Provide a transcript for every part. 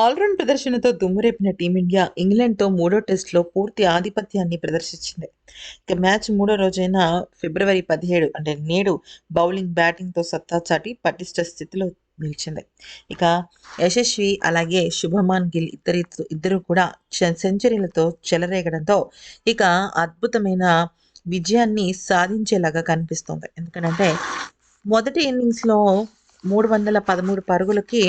All round ప్రదర్శనతో దుమ్మురేపిన team India ఇంగ్లాండ్తో మూడో టెస్టులో పూర్తి ఆధిపత్యాన్ని ప్రదర్శించింది. ఇక మ్యాచ్ మూడో రోజైన ఫిబ్రవరి పదిహేడు అంటే నేడు బౌలింగ్ బ్యాటింగ్తో సత్తా చాటి పటిష్ట స్థితిలో నిలిచింది. ఇక యశస్వి అలాగే శుభమాన్ గిల్ ఇద్దరి ఇద్దరు కూడా సెంచరీలతో చెలరేగడంతో ఇక అద్భుతమైన విజయాన్ని సాధించేలాగా కనిపిస్తుంది. ఎందుకంటే మొదటి ఇన్నింగ్స్లో మూడు వందల పదమూడు పరుగులకి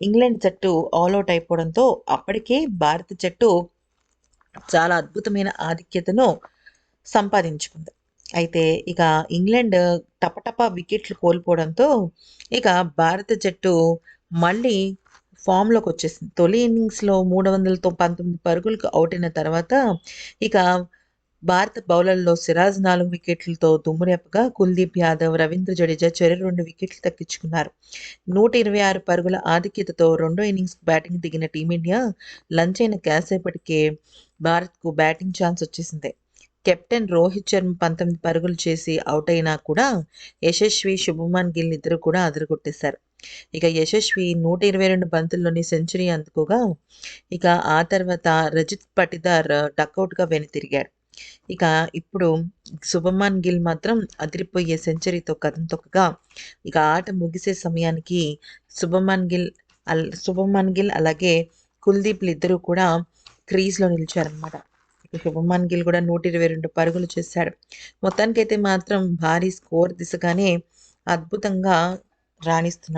ఇంగ్లాండ్ జట్టు ఆల్అవుట్ అయిపోవడంతో అప్పటికే భారత జట్టు చాలా అద్భుతమైన ఆధిక్యతను సంపాదించుకుంది. అయితే ఇక ఇంగ్లాండ్ టపటప వికెట్లు కోల్పోవడంతో ఇక భారత జట్టు మళ్ళీ ఫామ్లోకి వచ్చేసింది. తొలి ఇన్నింగ్స్లో మూడు వందలతో పంతొమ్మిది పరుగులకు అవుట్ అయిన తర్వాత ఇక భారత బౌలర్లో సిరాజ్ నాలుగు వికెట్లతో దుమ్మురేపగా కుల్దీప్ యాదవ్ రవీంద్ర జడేజా చెరు రెండు వికెట్లు తగ్గించుకున్నారు నూట ఇరవై ఆరు పరుగుల ఆధిక్యతతో రెండో ఇన్నింగ్స్ బ్యాటింగ్ దిగిన టీమిండియా లంచ్ అయిన కాసేపటికే భారత్కు బ్యాటింగ్ ఛాన్స్ వచ్చేసింది. కెప్టెన్ రోహిత్ శర్మ పంతొమ్మిది పరుగులు చేసి అవుట్ అయినా కూడా యశస్వి శుభమాన్ గిల్ ఇద్దరు కూడా అదరగొట్టేశారు. ఇక యశస్వి నూట ఇరవై రెండు బంతుల్లోని సెంచరీ అందుకోగా ఇక ఆ తర్వాత రజిత్ పటిదార్ డక్అవుట్గా వెనుతిరిగాడు. ఇక ఇప్పుడు శుభమాన్ గిల్ మాత్రం అదిరిపోయే సెంచరీతో కథం తొక్కగా ఇక ఆట ముగిసే సమయానికి శుభమాన్ గిల్ అల్ శుభమాన్ గిల్ అలాగే కుల్దీప్లు ఇద్దరు కూడా క్రీజ్లో నిలిచారనమాట ఇక శుభమాన్ గిల్ కూడా నూట ఇరవై రెండు పరుగులు చేశాడు. మొత్తానికైతే మాత్రం భారీ స్కోర్ దిశగానే అద్భుతంగా రాణిస్తున్నాడు.